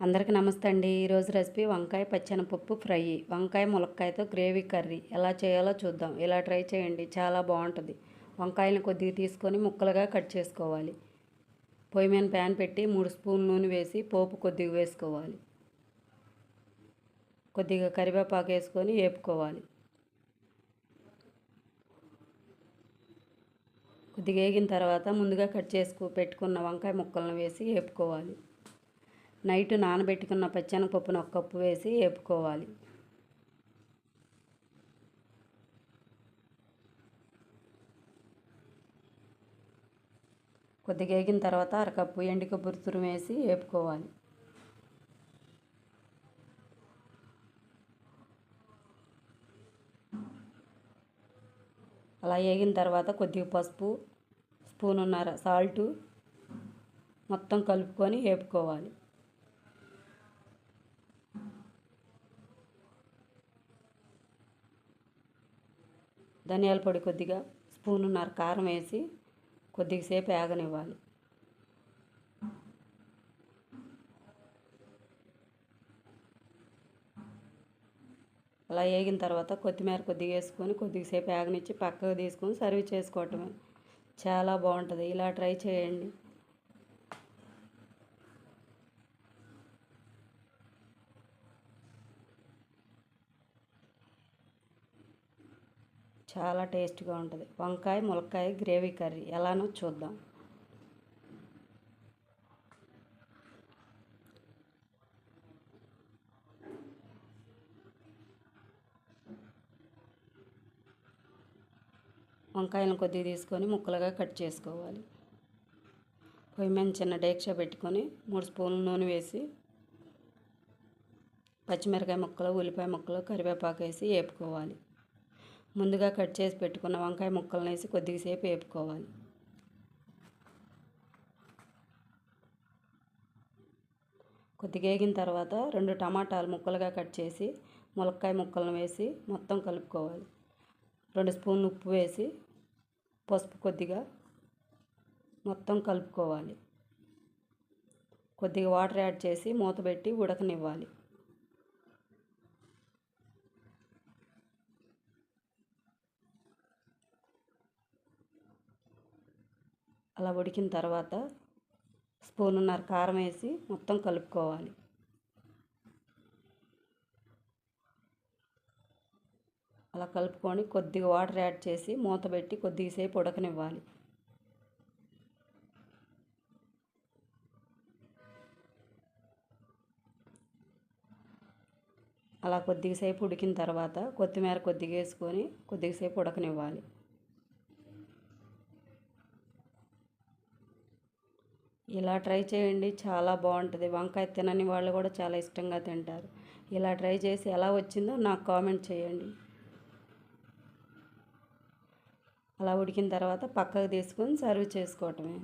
అందరికీ నమస్తే అండి. ఈరోజు రెసిపీ వంకాయ పచ్చనపప్పు ఫ్రై. వంకాయ ములక్కాయతో గ్రేవీ కర్రీ. ఎలా చేయాలో చూద్దాం. ఇలా ట్రై చేయండి. చాలా బాగుంటుంది. వంకాయలను కొద్దిగా తీసుకొని ముక్కలుగా కట్ చేసుకోవాలి. పొయ్యి మీద ప్యాన్ పెట్టి మూడు స్పూన్ నూనె వేసి పోపు కొద్దిగా వేసుకోవాలి. కొద్దిగా కరివేపాకు వేసుకొని వేపుకోవాలి. కొద్దిగా వేగిన తర్వాత ముందుగా కట్ చేసుకు పెట్టుకున్న వంకాయ ముక్కలను వేసి వేపుకోవాలి. నైట్ నానబెట్టుకున్న పచ్చెనగపప్పును ఒక కప్పు వేసి వేపుకోవాలి కొద్దిగా వేగిన తర్వాత అరకప్పు ఎండు కొబ్బరి తురుము వేసి వేపుకోవాలి అలా వేగిన తర్వాత కొద్దిగా పసుపు స్పూన్ స్పూనున్నర సాల్టు మొత్తం కలుపుకొని వేపుకోవాలి ధనియాల పొడి కొద్దిగా స్పూనున్నర కారం వేసి కొద్దిసేపు ఆగనివ్వాలి అలా వేగిన తర్వాత కొత్తిమీర కొద్దిగా వేసుకొని కొద్దిసేపు ఆగనిచ్చి పక్కకు తీసుకొని సర్వ్ చేసుకోవటమే. చాలా బాగుంటుంది. ఇలా ట్రై చేయండి. చాలా టేస్ట్గా ఉంటుంది. వంకాయ ములక్కాయ గ్రేవీ కర్రీ ఎలానో చూద్దాం. వంకాయలను కొద్దిగా తీసుకొని ముక్కలుగా కట్ చేసుకోవాలి. పొయ్యి మీద చిన్న డేక్షా పెట్టుకొని మూడు స్పూన్లు నూనె వేసి పచ్చిమిరకాయ ముక్కలు ఉల్లిపాయ ముక్కలు కరివేపాకు వేసి వేపుకోవాలి ముందుగా కట్ చేసి పెట్టుకున్న వంకాయ ముక్కలను వేసి కొద్దిసేపు వేపుకోవాలి. కొద్దిగా వేగిన తర్వాత రెండు టమాటాలు ముక్కలుగా కట్ చేసి ములక్కాయ ముక్కలను వేసి మొత్తం కలుపుకోవాలి. రెండు స్పూన్లు ఉప్పు వేసి పసుపు కొద్దిగా మొత్తం కలుపుకోవాలి. కొద్దిగా వాటర్ యాడ్ చేసి మూత పెట్టి ఉడకనివ్వాలి. అలా ఉడికిన తర్వాత స్పూనున్నర కారం వేసి మొత్తం కలుపుకోవాలి. అలా కలుపుకొని కొద్దిగా వాటర్ యాడ్ చేసి మూత పెట్టి కొద్దిసేపు ఉడకనివ్వాలి. అలా కొద్దిసేపు ఉడికిన తర్వాత కొత్తిమీర కొద్దిగా వేసుకొని కొద్దిసేపు ఉడకనివ్వాలి. ఇలా ట్రై చేయండి చాలా బాగుంటుంది. వంకాయ తినని వాళ్ళు కూడా చాలా ఇష్టంగా తింటారు. ఇలా ట్రై చేసి ఎలా వచ్చిందో నాకు కామెంట్ చేయండి. అలా ఉడికిన తర్వాత పక్కకు తీసుకొని సర్వ్ చేసుకోవటమే.